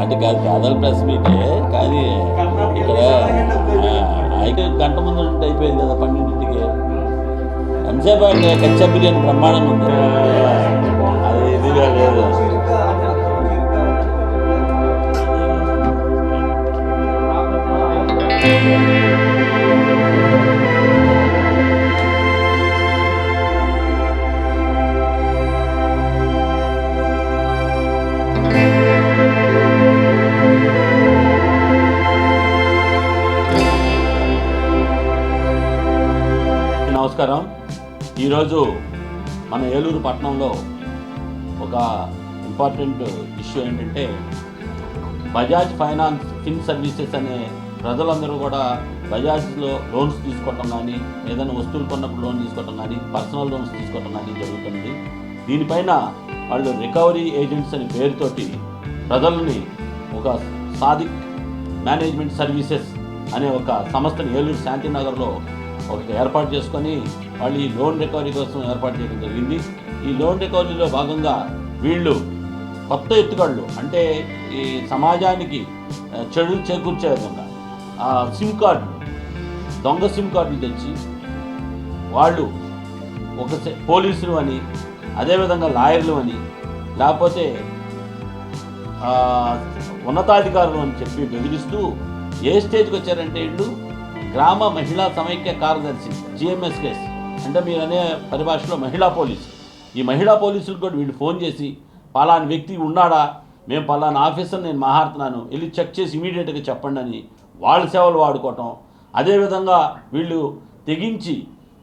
అంటే కాదు కాదల ప్రెస్ మీటే కానీ ఇక్కడ అయితే గంట ముందు అయిపోయింది కదా పన్నెండింటికి. ఎంసేపాటు కచ్చా బిర్యానీ బ్రహ్మాండంగా ఉంది. అది ఇదిగా లేదు thank you నమస్కారం. ఈరోజు మన ఏలూరు పట్టణంలో ఒక ఇంపార్టెంట్ ఇష్యూ ఏంటంటే బజాజ్ ఫైనాన్స్ ఫిన్ సర్వీసెస్ అనే ప్రజలందరూ కూడా బజాజ్లో లోన్స్ తీసుకోవటం కానీ ఏదైనా వస్తువులు కొన్నప్పుడు లోన్ తీసుకోవటం కానీ పర్సనల్ లోన్స్ తీసుకోవటం కానీ జరుగుతుంది. దీనిపైన వాళ్ళు రికవరీ ఏజెంట్స్ అనే పేరుతోటి ప్రజల్ని ఒక సాదిక్ మేనేజ్మెంట్ సర్వీసెస్ అనే ఒక సంస్థను ఏలూరు శాంతినగర్లో ఒకటి ఏర్పాటు చేసుకొని వాళ్ళు ఈ లోన్ రికవరీ కోసం ఏర్పాటు చేయడం జరిగింది. ఈ లోన్ రికవరీలో భాగంగా వీళ్ళు కొత్త ఎత్తుగళ్ళు అంటే ఈ సమాజానికి చెడు చేకూర్చే విధంగా ఆ సిమ్ కార్డులు దొంగ సిమ్ కార్డులు తెచ్చి వాళ్ళు ఒక పోలీసులు అని అదేవిధంగా లాయర్లు అని లేకపోతే ఉన్నతాధికారులు అని చెప్పి బెదిరిస్తూ ఏ స్టేజ్కి వచ్చారంటే వీళ్ళు? గ్రామ మహిళా సమైక్య కార్యదర్శి జిఎంఎస్ కేస్ అంటే మీరు అనే పరిభాషలో మహిళా పోలీసు. ఈ మహిళా పోలీసులు కూడా వీళ్ళు ఫోన్ చేసి పలాని వ్యక్తి ఉన్నాడా? మేము పలానా ఆఫీసర్ నేను మాట్లాడుతున్నాను. వెళ్ళి చెక్ చేసి ఇమీడియట్గా చెప్పండి అని వాళ్ళ సేవలు వాడుకోవటం. అదేవిధంగా వీళ్ళు తెగించి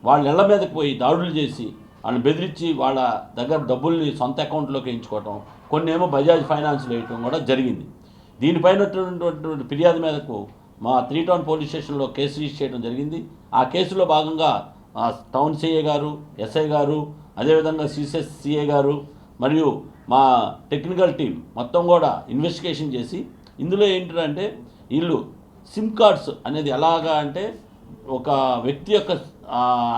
వాళ్ళ ఇళ్ళ మీదకి పోయి దాడులు చేసి వాళ్ళని బెదిరించి వాళ్ళ దగ్గర డబ్బుల్ని సొంత అకౌంట్లోకి ఎంచుకోవటం కొన్ని ఏమో బజాజ్ ఫైనాన్స్ వేయటం కూడా జరిగింది. దీనిపైన ఫిర్యాదు మీదకు మా త్రీ టౌన్ పోలీస్ స్టేషన్లో కేసు రిజిస్టర్ చేయడం జరిగింది. ఆ కేసులో భాగంగా టౌన్ సిఏ గారు ఎస్ఐ గారు అదేవిధంగా సిసిఎస్ సిఏ గారు మరియు మా టెక్నికల్ టీం మొత్తం కూడా ఇన్వెస్టిగేషన్ చేసి ఇందులో ఏంటంటే వీళ్ళు సిమ్ కార్డ్స్ అనేది ఎలాగా అంటే ఒక వ్యక్తి యొక్క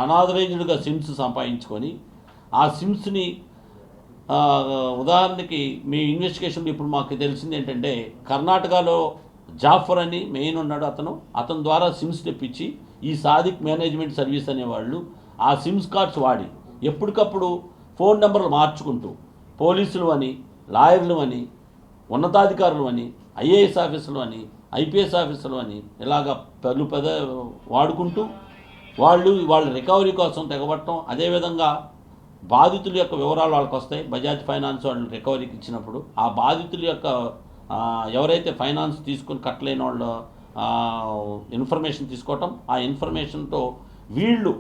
అనాథరైజ్డ్గా సిమ్స్ సంపాదించుకొని ఆ సిమ్స్ని ఉదాహరణకి మీ ఇన్వెస్టిగేషన్లో ఇప్పుడు మాకు తెలిసింది ఏంటంటే కర్ణాటకలో జాఫర్ అని మెయిన్ ఉన్నాడు అతను. అతని ద్వారా సిమ్స్ తెప్పించి ఈ సాదిక్ మేనేజ్మెంట్ సర్వీస్ అనేవాళ్ళు ఆ సిమ్స్ కార్డ్స్ వాడి ఎప్పటికప్పుడు ఫోన్ నెంబర్లు మార్చుకుంటూ పోలీసులు అని లాయర్లు అని ఉన్నతాధికారులు అని ఐఏఎస్ ఆఫీసులు అని ఐపీఎస్ ఆఫీసులు అని ఇలాగ పలు పెద వాడుకుంటూ వాళ్ళు వాళ్ళ రికవరీ కోసం తెగబట్టడం. అదేవిధంగా బాధితుల యొక్క వివరాలు వాళ్ళకి వస్తాయి బజాజ్ ఫైనాన్స్ వాళ్ళు రికవరీకి ఇచ్చినప్పుడు ఆ బాధితుల యొక్క ఎవరైతే ఫైనాన్స్ తీసుకుని కట్టలేని వాళ్ళు ఇన్ఫర్మేషన్ తీసుకోవటం ఆ ఇన్ఫర్మేషన్తో వీళ్ళు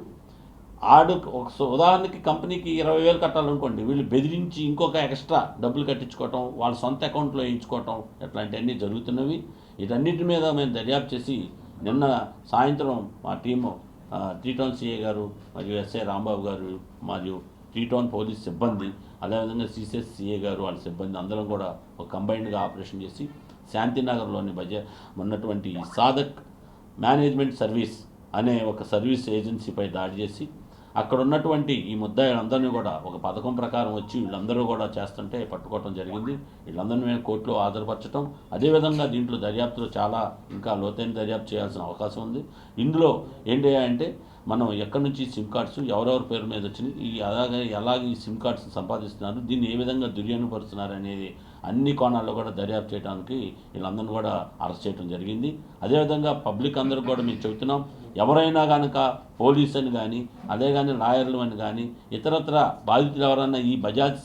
ఆడు ఒక ఉదాహరణకి కంపెనీకి ఇరవై వేలు కట్టాలనుకోండి వీళ్ళు బెదిరించి ఇంకొక ఎక్స్ట్రా డబ్బులు కట్టించుకోవటం వాళ్ళ సొంత అకౌంట్లో వేయించుకోవటం ఇట్లాంటివన్నీ జరుగుతున్నవి. ఇదన్నిటి మీద మేము దర్యాప్తు చేసి నిన్న సాయంత్రం మా టీము ఆ, టౌన్ సిఏ గారు మరియు ఎస్ఐ రాంబాబు గారు మరియు టీ టౌన్ పోలీస్ సిబ్బంది అదేవిధంగా సిసిఎస్ సిఏ గారు వాళ్ళ సిబ్బంది అందరం కూడా ఒక కంబైన్డ్గా ఆపరేషన్ చేసి శాంతినగర్లోని బజ ఉన్నటువంటి సాధక్ మేనేజ్మెంట్ సర్వీస్ అనే ఒక సర్వీస్ ఏజెన్సీపై దాడి చేసి అక్కడ ఉన్నటువంటి ఈ ముద్దాయిలందరినీ కూడా ఒక పథకం ప్రకారం వచ్చి వీళ్ళందరూ కూడా చేస్తుంటే పట్టుకోవటం జరిగింది. వీళ్ళందరినీ మేము కోర్టులో హాజరుపరచడం అదేవిధంగా దీంట్లో దర్యాప్తులో చాలా ఇంకా లోతైన దర్యాప్తు చేయాల్సిన అవకాశం ఉంది. ఇందులో ఏంటి అంటే మనం ఎక్కడి నుంచి సిమ్ కార్డ్స్ ఎవరెవరి పేరు మీద వచ్చినాయి ఈ అలాగే ఎలాగే ఈ సిమ్ కార్డ్స్ సంపాదిస్తున్నారు దీన్ని ఏ విధంగా దుర్వినియోగపరుస్తున్నారు అనేది అన్ని కోణాల్లో కూడా దర్యాప్తు చేయడానికి వీళ్ళందరినీ కూడా అరెస్ట్ చేయడం జరిగింది. అదేవిధంగా పబ్లిక్ అందరూ కూడా మేము చెబుతున్నాం ఎవరైనా కనుక పోలీస్ అని కానీ అదే కానీ లాయర్లు అని కానీ ఇతరత్ర బాధితులు ఎవరైనా ఈ బజాజ్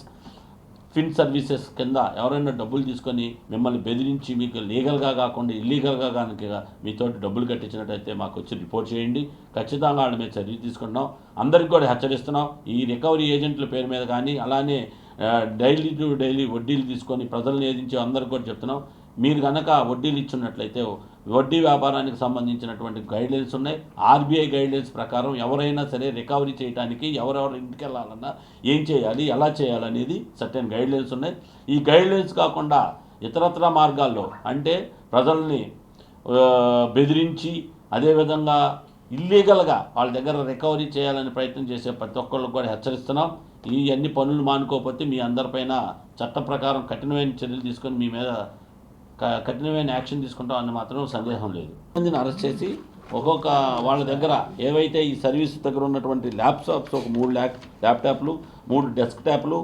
ఫిన్ సర్వీసెస్ కింద ఎవరైనా డబ్బులు తీసుకొని మిమ్మల్ని బెదిరించి మీకు లీగల్గా కాకుండా ఇల్లీగల్గా కనుక మీతో డబ్బులు కట్టించినట్టయితే మాకు వచ్చి రిపోర్ట్ చేయండి. ఖచ్చితంగా వాళ్ళ మీద చర్య తీసుకుంటున్నాం. అందరికి కూడా హెచ్చరిస్తున్నాం. ఈ రికవరీ ఏజెంట్ల పేరు మీద కానీ అలానే డైలీ టు డైలీ వడ్డీలు తీసుకొని ప్రజలను ఏదించి అందరికి కూడా చెప్తున్నాం. మీరు కనుక వడ్డీలు ఇచ్చినట్లయితే వడ్డీ వ్యాపారానికి సంబంధించినటువంటి గైడ్లైన్స్ ఉన్నాయి. ఆర్బీఐ గైడ్లైన్స్ ప్రకారం ఎవరైనా సరే రికవరీ చేయడానికి ఎవరెవరు ఇంటికి వెళ్ళాలన్నా ఏం చేయాలి ఎలా చేయాలనేది సర్టెన్ గైడ్లైన్స్ ఉన్నాయి. ఈ గైడ్లైన్స్ కాకుండా ఇతరత్ర మార్గాల్లో అంటే ప్రజల్ని బెదిరించి అదేవిధంగా ఇల్లీగల్గా వాళ్ళ దగ్గర రికవరీ చేయాలని ప్రయత్నం చేసే ప్రతి ఒక్కళ్ళకు కూడా హెచ్చరిస్తున్నాం. ఈ అన్ని పనులు మానుకోకపోతే మీ అందరిపైన చట్ట ప్రకారం కఠినమైన చర్యలు తీసుకొని మీ మీద కఠినమైన యాక్షన్ తీసుకుంటాం అని మాత్రం సందేహం లేదు. మందిని అరెస్ట్ చేసి ఒక్కొక్క వాళ్ళ దగ్గర ఏవైతే ఈ సర్వీస్ దగ్గర ఉన్నటువంటి ల్యాప్టాప్స్ ఒక మూడు ల్యాప్ ల్యాప్టాప్లు మూడు డెస్క్ టాప్లు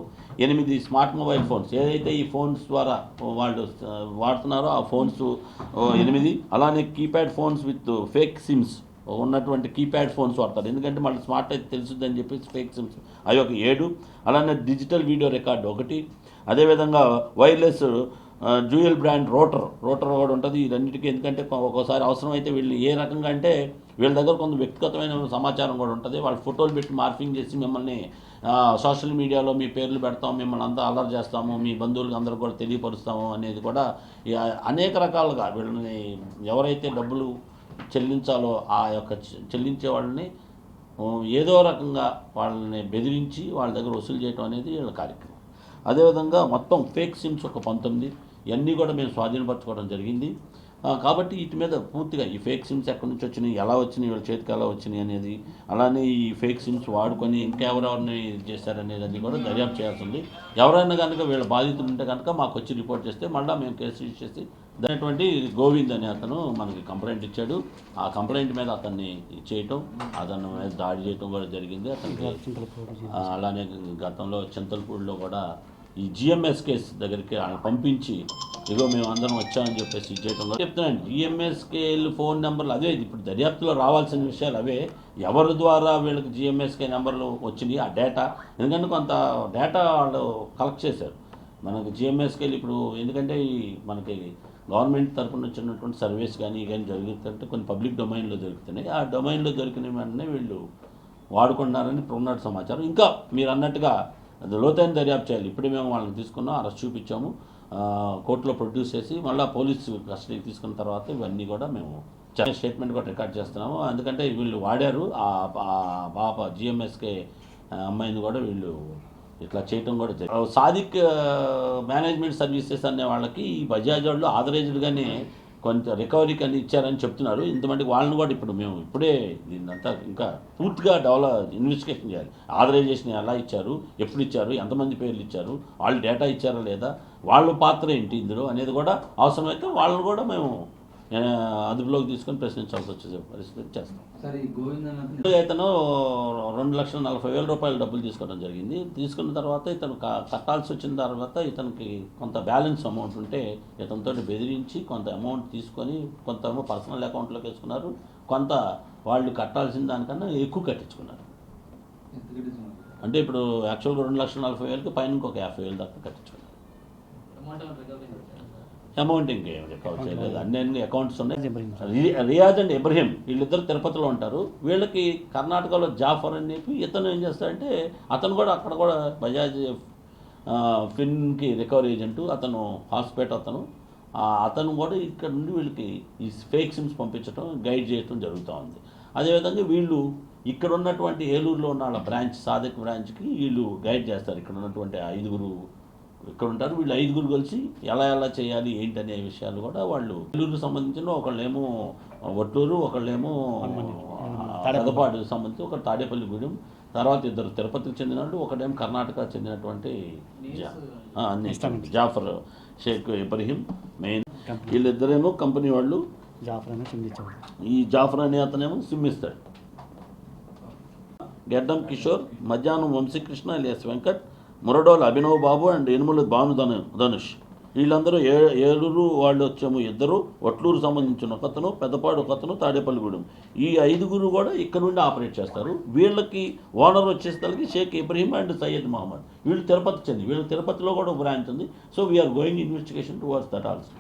ఎనిమిది స్మార్ట్ మొబైల్ ఫోన్స్ ఏదైతే ఈ ఫోన్స్ ద్వారా వాళ్ళు వాడుతున్నారో ఆ ఫోన్స్ ఎనిమిది అలానే keypad phones with fake SIMs ఉన్నటువంటి కీప్యాడ్ ఫోన్స్ వాడతారు. ఎందుకంటే మళ్ళీ స్మార్ట్ అయితే తెలుసుద్దని చెప్పేసి ఫేక్ సిమ్స్. అవి ఒక ఏడు అలానే డిజిటల్ వీడియో రికార్డు ఒకటి. అదేవిధంగా wireless dual brand router router కూడా ఉంటుంది ఇదన్నిటికీ ఎందుకంటే ఒక్కోసారి అవసరమైతే వీళ్ళు ఏ రకంగా అంటే వీళ్ళ దగ్గర కొంత వ్యక్తిగతమైన సమాచారం కూడా ఉంటుంది. వాళ్ళు ఫోటోలు పెట్టి మార్ఫింగ్ చేసి మిమ్మల్ని సోషల్ మీడియాలో మీ పేర్లు పెడతాం మిమ్మల్ని అంతా అలర్ట్ చేస్తాము మీ బంధువులకు అందరూ కూడా తెలియపరుస్తాము అనేది కూడా అనేక రకాలుగా వీళ్ళని ఎవరైతే డబ్బులు చెల్లించాలో ఆ యొక్క చెల్లించే వాళ్ళని ఏదో రకంగా వాళ్ళని బెదిరించి వాళ్ళ దగ్గర వసూలు చేయటం అనేది వీళ్ళ కార్యక్రమం. అదేవిధంగా మొత్తం ఫేక్ సిమ్స్ ఒక పంతొమ్మిది. ఇవన్నీ కూడా మేము స్వాధీనపరచుకోవడం జరిగింది. కాబట్టి వీటి మీద పూర్తిగా ఈ ఫేక్ సిమ్స్ ఎక్కడి నుంచి వచ్చినాయి ఎలా వచ్చినాయి వీళ్ళ చేతికి ఎలా వచ్చినాయి అనేది అలానే ఈ ఫేక్ సిమ్స్ వాడుకొని ఇంకెవరెవరిని చేశారనేది అన్ని కూడా దర్యాప్తు చేయాల్సి ఉంది. ఎవరైనా కనుక వీళ్ళ బాధితులు ఉంటే కనుక మాకు వచ్చి రిపోర్ట్ చేస్తే మళ్ళీ మేము కేసు రిజిస్టర్ చేసి దానిటువంటి గోవింద్ అనే అతను మనకి కంప్లైంట్ ఇచ్చాడు. ఆ కంప్లైంట్ మీద అతన్ని చేయటం అతని మీద దాడి చేయటం కూడా జరిగింది. అతనికి అలానే గతంలో చింతలపూడిలో కూడా ఈ జిఎంఎస్ దగ్గరికి ఆయన పంపించి ఇగో మేము అందరం వచ్చామని చెప్పేసి ఇది చేయటం చెప్తున్నాను జిఎంఎస్కేలు ఫోన్ నెంబర్లు అదే ఇప్పుడు దర్యాప్తులో రావాల్సిన విషయాలు అవే. ఎవరి ద్వారా వీళ్ళకి జిఎంఎస్కే నెంబర్లు వచ్చినాయి? ఆ డేటా ఎందుకంటే కొంత డేటా వాళ్ళు కలెక్ట్ చేశారు. మనకు జిఎంఎస్కేలు ఇప్పుడు ఎందుకంటే ఈ మనకి గవర్నమెంట్ తరఫున వచ్చినటువంటి సర్వీస్ కానీ కానీ జరుగుతుంటే కొన్ని పబ్లిక్ డొమైన్లో దొరుకుతున్నాయి ఆ డొమైన్లో దొరికిన వెంటనే వీళ్ళు వాడుకున్నారని ఇప్పుడు ఉన్నట్టు సమాచారం. ఇంకా మీరు అన్నట్టుగా అది లోతైన దర్యాప్తు చేయాలి. ఇప్పుడే మేము వాళ్ళని తీసుకున్నాం అరెస్ట్ చూపించాము. కోర్టులో ప్రొడ్యూస్ చేసి మళ్ళీ పోలీసు కస్టడీకి తీసుకున్న తర్వాత ఇవన్నీ కూడా మేము స్టేట్మెంట్ కూడా రికార్డ్ చేస్తున్నాము. ఎందుకంటే వీళ్ళు వాడారు. ఆ పాప జిఎంఎస్కే అమ్మాయిని కూడా వీళ్ళు ఇట్లా చేయటం కూడా జరిగింది. సాదిక్ మేనేజ్మెంట్ సర్వీసెస్ అనే వాళ్ళకి ఈ బజాజ్ వాళ్ళు ఆథరైజ్డ్గానే కొంత రికవరీకి అని ఇచ్చారని చెప్తున్నారు. ఇంతమందికి వాళ్ళని కూడా ఇప్పుడు మేము ఇప్పుడే దీన్నంతా ఇంకా పూర్తిగా డెవలప్ ఇన్వెస్టిగేషన్ చేయాలి. ఆథరైజేషన్ ఎలా ఇచ్చారు ఎప్పుడు ఇచ్చారు ఎంతమంది పేర్లు ఇచ్చారు వాళ్ళు డేటా ఇచ్చారా లేదా వాళ్ళ పాత్ర ఏంటి ఇందులో అనేది కూడా అవసరమైతే వాళ్ళని కూడా మేము అదుపులోకి తీసుకొని ప్రశ్నించాల్సి వచ్చే పరిస్థితి చేస్తాం. ఇతను రెండు లక్షల నలభై వేల రూపాయలు డబ్బులు తీసుకోవడం జరిగింది. తీసుకున్న తర్వాత ఇతను కట్టాల్సి వచ్చిన తర్వాత ఇతనికి కొంత బ్యాలెన్స్ అమౌంట్ ఉంటే ఇతనితో బెదిరించి కొంత అమౌంట్ తీసుకొని కొంత ఏమో పర్సనల్ అకౌంట్లోకి వేసుకున్నారు. కొంత వాళ్ళు కట్టాల్సిన దానికన్నా ఎక్కువ కట్టించుకున్నారు. అంటే ఇప్పుడు యాక్చువల్గా రెండు లక్షల నలభై వేలకి పైన ఇంకొక యాభై వేలు దాకా కట్టించుకున్నారు. అమౌంట్ ఇంకేం రికవర్ చేయలేదు. అన్ని అన్ని అకౌంట్స్ ఉన్నాయి. రియాజ్ అండ్ ఇబ్రహీం వీళ్ళిద్దరు తిరుపతిలో ఉంటారు. వీళ్ళకి కర్ణాటకలో జాఫర్ అని చెప్పి ఇతను ఏం చేస్తాడంటే అతను కూడా అక్కడ కూడా బజాజ్ ఫిన్కి రికవరీ ఏజెంట్ అతను హాస్పిటల్ అతను. అతను కూడా ఇక్కడ నుండి వీళ్ళకి ఈ ఫేక్ సిమ్స్ పంపించడం గైడ్ చేయడం జరుగుతూ ఉంది. అదేవిధంగా వీళ్ళు ఇక్కడ ఉన్నటువంటి ఏలూరులో ఉన్న వాళ్ళ బ్రాంచ్ సాధక్ బ్రాంచ్కి వీళ్ళు గైడ్ చేస్తారు. ఇక్కడ ఉన్నటువంటి ఐదుగురు ఇక్కడ ఉంటారు వీళ్ళు ఐదుగురు కలిసి ఎలా ఎలా చేయాలి ఏంటి అనే విషయాలు కూడా వాళ్ళు ఏలూరుకు సంబంధించిన ఒకళ్ళేమో ఒట్టూరు ఒకళ్ళేమో పెదపాడు సంబంధించి ఒక తాడేపల్లి గూడెం తర్వాత ఇద్దరు తిరుపతికి చెందిన వాళ్ళు ఒకటేమో కర్ణాటక చెందినటువంటి జా- ఆ, అన్ని జాఫర్ షేక్ ఇబ్రహీం మెయిన్. వీళ్ళిద్దరేమో కంపెనీ వాళ్ళు. జాఫర్ అని చిందించేవాడు ఈ జాఫర్ అనే అతనేమో సిమ్ ఇస్తాడు గెడ్డం కిషోర్ మధ్యాహ్నం వంశీకృష్ణ ఎలియస్ వెంకట్ మురడోల అభినవ్ బాబు అండ్ ఎనుముల భాను ధను ధనుష్. వీళ్ళందరూ ఏ ఏలూరు వాళ్ళు వచ్చాము ఇద్దరు. ఒట్లూరు సంబంధించిన ఒకతను పెద్దపాడు ఒకతను తాడేపల్లిగూడెం. ఈ ఐదుగురు కూడా ఇక్కడ నుండి ఆపరేట్ చేస్తారు. వీళ్ళకి ఓనర్ వచ్చేసరికి షేక్ ఇబ్రహీం అండ్ సయ్యద్ మహమ్మద్. వీళ్ళు తిరుపతి చెంది వీళ్ళు తిరుపతిలో కూడా బ్రాంచ్ ఉంది. So we're going investigation towards that also